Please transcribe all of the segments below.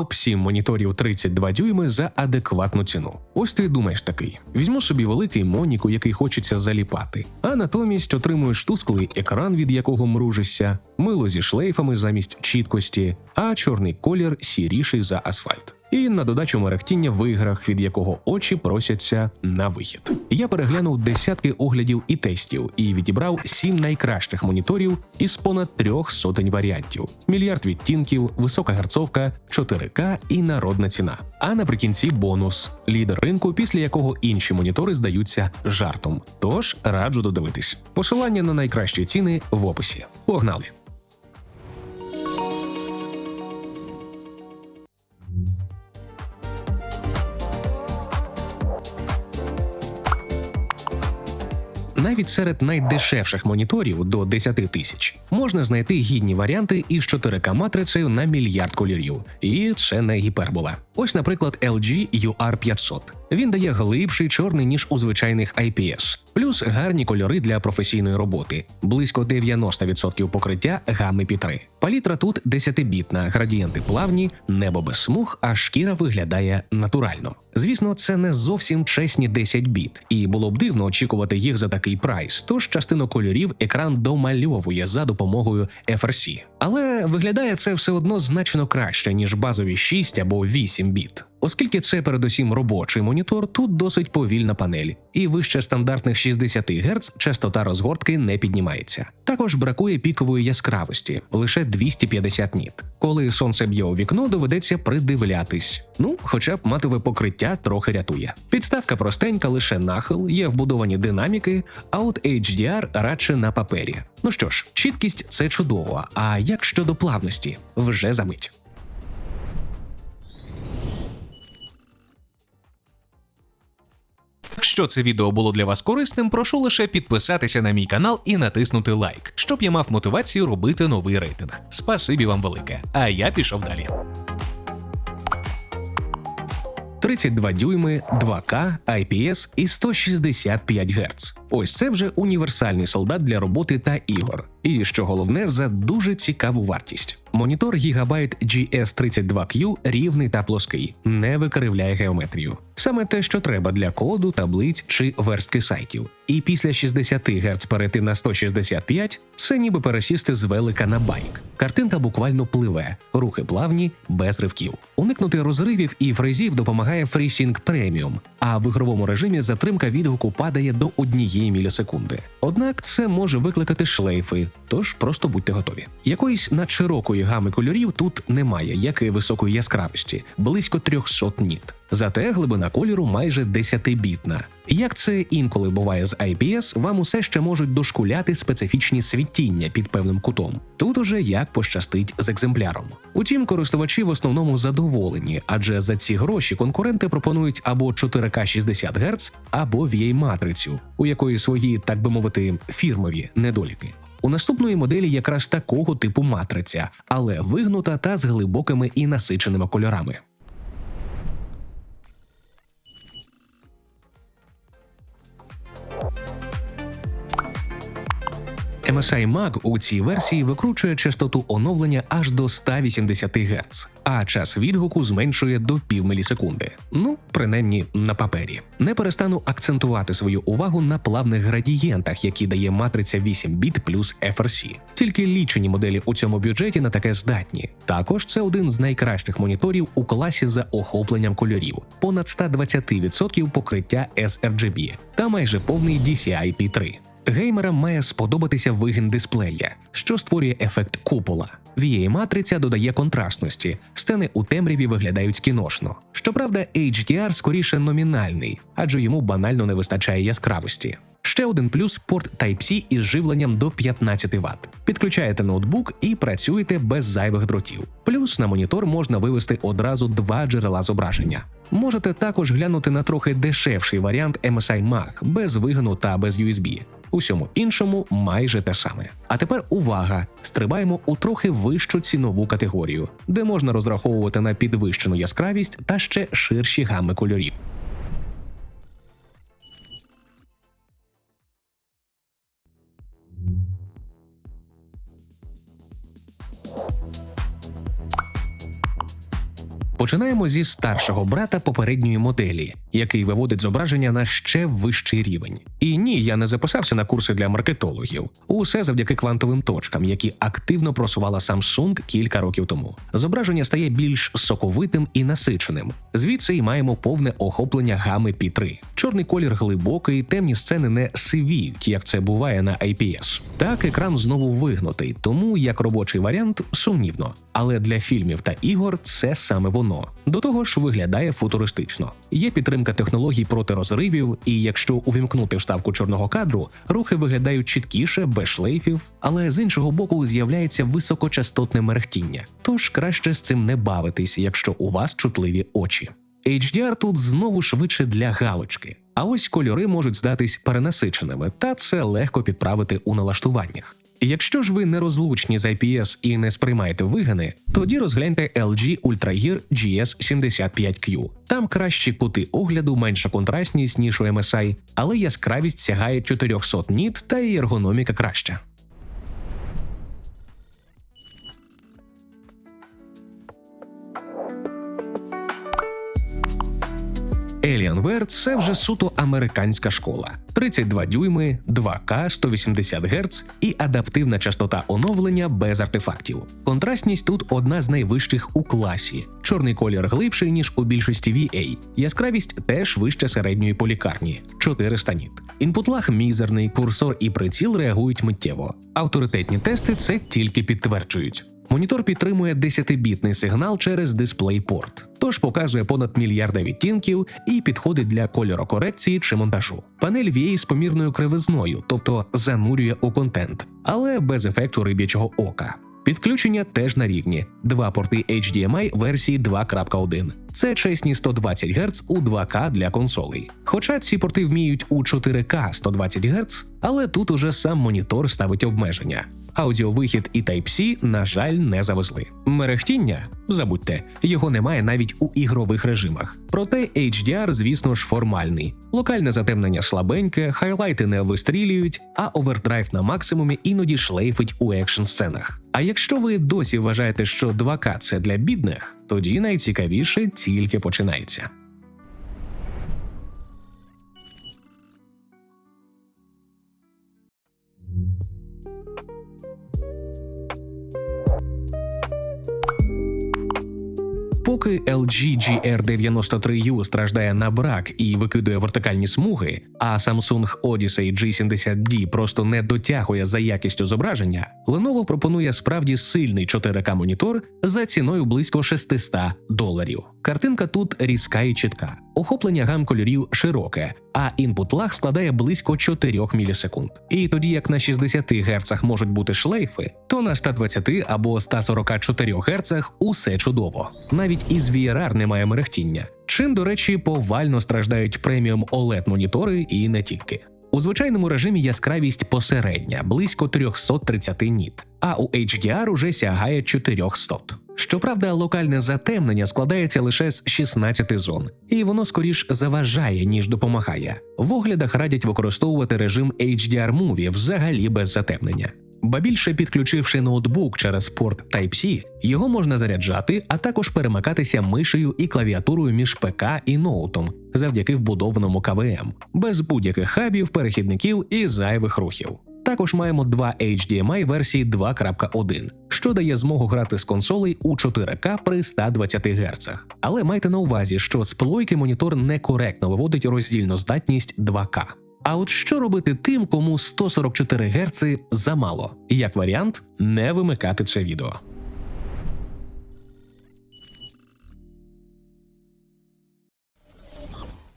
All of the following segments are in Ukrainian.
топ 7 моніторів 32 дюйми за адекватну ціну. Ось ти думаєш такий: візьму собі великий моніку, який хочеться заліпати, а натомість отримуєш тусклий екран, від якого мружишся, мило зі шлейфами замість чіткості, а чорний колір сіріший за асфальт. І на додачу мерехтіння в іграх, від якого очі просяться на вихід. Я переглянув десятки оглядів і тестів і відібрав сім найкращих моніторів із понад трьох сотень варіантів: мільярд відтінків, висока герцовка, 4К і народна ціна. А наприкінці бонус лідер ринку, після якого інші монітори здаються жартом. Тож раджу додивитись. Посилання на найкращі ціни в описі. Погнали! Навіть серед найдешевших моніторів до 10 тисяч можна знайти гідні варіанти із 4К матрицею на мільярд кольорів, і це не гіпербола. Ось, наприклад, LG UR500. Він дає глибший чорний ніж у звичайних IPS, плюс гарні кольори для професійної роботи, близько 90% покриття гами P3. Палітра тут 10-бітна, градієнти плавні, небо без смуг, а шкіра виглядає натурально. Звісно, це не зовсім чесні 10 біт, і було б дивно очікувати їх за такий прайс. Тож частину кольорів екран домальовує за допомогою FRC. Але виглядає це все одно значно краще ніж базові 6 або 8 біт. Оскільки це передусім робочий монітор, тут досить повільна панель, і вище стандартних 60 Гц частота розгортки не піднімається. Також бракує пікової яскравості лише 250 ніт. Коли сонце б'є у вікно, доведеться придивлятись. Ну, хоча б матове покриття трохи рятує. Підставка простенька, лише нахил, є вбудовані динаміки, а от HDR радше на папері. Ну що ж, чіткість це чудово. А як щодо плавності? Вже за Якщо це відео було для вас корисним, прошу лише підписатися на мій канал і натиснути лайк, щоб я мав мотивацію робити новий рейтинг. Спасибі вам велике. А я пішов далі. 32 дюйми, 2К, IPS і 165 Гц. Ось це вже універсальний солдат для роботи та ігор. І що головне, за дуже цікаву вартість. Монітор Gigabyte GS32Q рівний та плоский, не викривляє геометрію. Саме те, що треба для коду, таблиць чи верстки сайтів. І після 60 Гц перейти на 165 це ніби пересісти з велика на байк. Картинка буквально пливе, рухи плавні, без ривків. Уникнути розривів і фрезів допомагає FreeSync Premium, а в ігровому режимі затримка відгуку падає до однієї мілісекунди. Однак це може викликати шлейфи, тож просто будьте готові. Якоїсь надширокої гами кольорів тут немає, як і високої яскравості, близько 300 ніт. Зате глибина кольору майже 10-бітна. Як це інколи буває з IPS, вам усе ще можуть дошкуляти специфічні світіння під певним кутом. Тут уже як пощастить з екземпляром. Утім, користувачі в основному задоволені, адже за ці гроші конкуренти пропонують або 4К 60 Гц, або VA-матрицю, у якої свої, так би мовити, фірмові недоліки. У наступної моделі якраз такого типу матриця, але вигнута та з глибокими і насиченими кольорами. MSI Mag у цій версії викручує частоту оновлення аж до 180 Гц, а час відгуку зменшує до півмілісекунди. Ну, принаймні на папері. Не перестану акцентувати свою увагу на плавних градієнтах, які дає матриця 8 біт плюс FRC. Тільки лічені моделі у цьому бюджеті на таке здатні. Також це один з найкращих моніторів у класі за охопленням кольорів, понад 120% покриття sRGB та майже повний DCI P3. Геймерам має сподобатися вигін дисплея, що створює ефект купола. VA-матриця додає контрастності, сцени у темряві виглядають кіношно. Щоправда, HDR скоріше номінальний, адже йому банально не вистачає яскравості. Ще один плюс порт Type-C із живленням до 15 Вт. Підключаєте ноутбук і працюєте без зайвих дротів. Плюс на монітор можна вивести одразу два джерела зображення. Можете також глянути на трохи дешевший варіант MSI Mag без вигину та без USB. Усьому іншому майже те саме. А тепер увага! Стрибаємо у трохи вищу цінову категорію, де можна розраховувати на підвищену яскравість та ще ширші гами кольорів. Починаємо зі старшого брата попередньої моделі, який виводить зображення на ще вищий рівень. І ні, я не записався на курси для маркетологів. Усе завдяки квантовим точкам, які активно просувала Samsung кілька років тому. Зображення стає більш соковитим і насиченим. Звідси й маємо повне охоплення гами P3. Чорний колір глибокий, темні сцени не сивіють, як це буває на IPS. Так, екран знову вигнутий, тому як робочий варіант сумнівно. Але для фільмів та ігор це саме воно. До того ж, виглядає футуристично. Є підтримка технологій проти розривів, і якщо увімкнути вставку чорного кадру, рухи виглядають чіткіше, без шлейфів, але з іншого боку з'являється високочастотне мерехтіння. Тож краще з цим не бавитись, якщо у вас чутливі очі. HDR тут знову швидше для галочки. А ось кольори можуть здатись перенасиченими, та це легко підправити у налаштуваннях. Якщо ж ви нерозлучні з IPS і не сприймаєте вигини, тоді розгляньте LG UltraGear GS75Q. Там кращі кути огляду, менша контрастність ніж у MSI, але яскравість сягає 400 ніт та і ергономіка краща. Alienware – це вже суто американська школа. 32 дюйми, 2К, 180 Гц і адаптивна частота оновлення без артефактів. Контрастність тут одна з найвищих у класі. Чорний колір глибший, ніж у більшості VA. Яскравість теж вище середньої полікарні 400 ніт. Інпутлаг мізерний, курсор і приціл реагують миттєво. Авторитетні тести це тільки підтверджують. Монітор підтримує 10-бітний сигнал через DisplayPort, тож показує понад мільярда відтінків і підходить для кольорокорекції чи монтажу. Панель VA з помірною кривизною, тобто занурює у контент, але без ефекту риб'ячого ока. Підключення теж на рівні. Два порти HDMI версії 2.1. Це чесні 120 Гц у 2К для консолей. Хоча ці порти вміють у 4К 120 Гц, але тут уже сам монітор ставить обмеження. Аудіовихід і Type-C, на жаль, не завезли. Мерехтіння забудьте, його немає навіть у ігрових режимах. Проте HDR, звісно ж, формальний. Локальне затемнення слабеньке, хайлайти не вистрілюють, а овердрайв на максимумі іноді шлейфить у екшн сценах. А якщо ви досі вважаєте, що 2К це для бідних, тоді найцікавіше тільки починається. Поки LG GR93U страждає на брак і викидує вертикальні смуги, а Samsung Odyssey G70D просто не дотягує за якістю зображення, Lenovo пропонує справді сильний 4К монітор за ціною близько 600 доларів. Картинка тут різка і чітка. Охоплення гам кольорів широке, а інпут лаг складає близько 4 мілісекунд. І тоді як на 60 Гц можуть бути шлейфи, то на 120 або 144 Гц усе чудово. Навіть із VRR немає мерехтіння. Чим, до речі, повально страждають преміум oled монітори і не тільки. У звичайному режимі яскравість посередня, близько 330 ніт, а у HDR уже сягає 400. Щоправда, локальне затемнення складається лише з 16 зон, і воно скоріш заважає, ніж допомагає. В оглядах радять використовувати режим HDR Movie взагалі без затемнення. Ба більше підключивши ноутбук через порт Type-C, його можна заряджати, а також перемикатися мишею і клавіатурою між ПК і ноутом завдяки вбудованому КВМ, без будь-яких хабів, перехідників і зайвих рухів. Також маємо два HDMI версії 2.1, що дає змогу грати з консолей у 4К при 120 Гц. Але майте на увазі, що з плойки монітор некоректно виводить роздільну здатність 2К. А от що робити тим, кому 144 Гц замало? Як варіант, не вимикати це відео.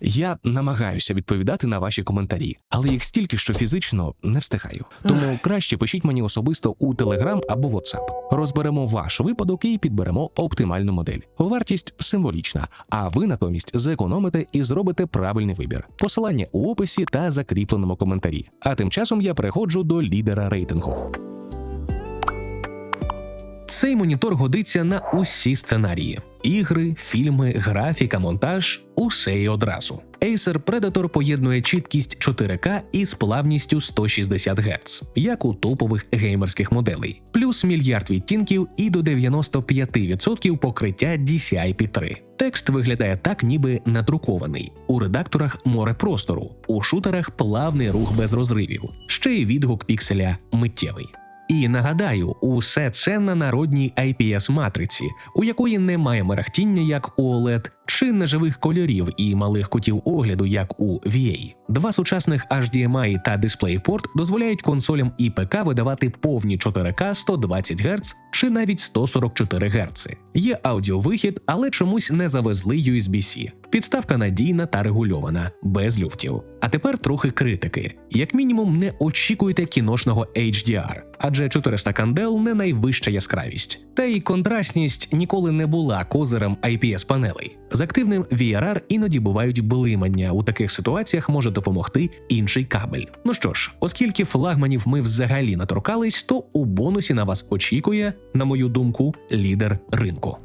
Я намагаюся відповідати на ваші коментарі, але їх стільки, що фізично не встигаю. Тому краще пишіть мені особисто у Telegram або WhatsApp. Розберемо ваш випадок і підберемо оптимальну модель. Вартість символічна, а ви натомість зекономите і зробите правильний вибір. Посилання у описі та закріпленому коментарі. А тим часом я переходжу до лідера рейтингу. Цей монітор годиться на усі сценарії: ігри, фільми, графіка, монтаж усе і одразу. Acer Predator поєднує чіткість 4К із плавністю 160 Гц, як у топових геймерських моделей, плюс мільярд відтінків і до 95% покриття DCI-P3. Текст виглядає так, ніби надрукований. У редакторах море простору, у шутерах плавний рух без розривів, ще й відгук пікселя миттєвий. І нагадаю, усе це на народній IPS матриці, у якої немає мерехтіння, як у OLED, чи неживих кольорів і малих кутів огляду, як у VA. Два сучасних HDMI та DisplayPort дозволяють консолям і ПК видавати повні 4К 120 Гц чи навіть 144 Гц. Є аудіовихід, але чомусь не завезли USB-C. Підставка надійна та регульована, без люфтів. А тепер трохи критики. Як мінімум, не очікуйте кіношного HDR, адже 400 кандел не найвища яскравість. Та й контрастність ніколи не була козирем IPS панелей. З активним VRR іноді бувають блимання. У таких ситуаціях може допомогти інший кабель. Ну що ж, оскільки флагманів ми взагалі наторкались, то у бонусі на вас очікує, на мою думку, лідер ринку.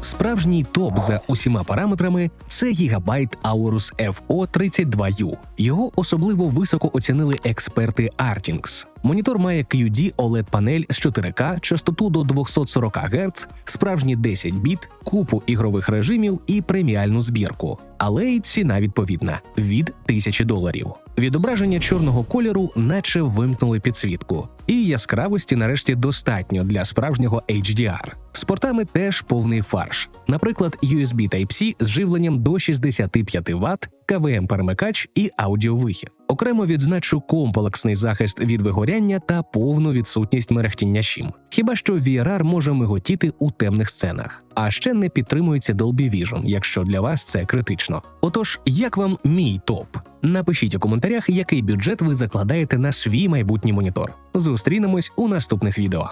Справжній топ за усіма параметрами це Gigabyte Aorus FO32U. Його особливо високо оцінили експерти Artings. Монітор має QD oled панель з 4К, частоту до 240 Гц, справжні 10 біт, купу ігрових режимів і преміальну збірку. Але й ціна відповідна від 1000 доларів. Відображення чорного кольору, наче вимкнули підсвітку, і яскравості нарешті достатньо для справжнього HDR. З портами теж повний фарш. Наприклад, USB Type-C з живленням до 65 Вт, КВМ-перемикач і аудіовихід. Окремо відзначу комплексний захист від вигоряння та повну відсутність мерехтіння щім. Хіба що VRR може миготіти у темних сценах, а ще не підтримується Dolby Vision, якщо для вас це критично. Отож, як вам мій топ? Напишіть у коментарях, який бюджет ви закладаєте на свій майбутній монітор. Зустрінемось у наступних відео.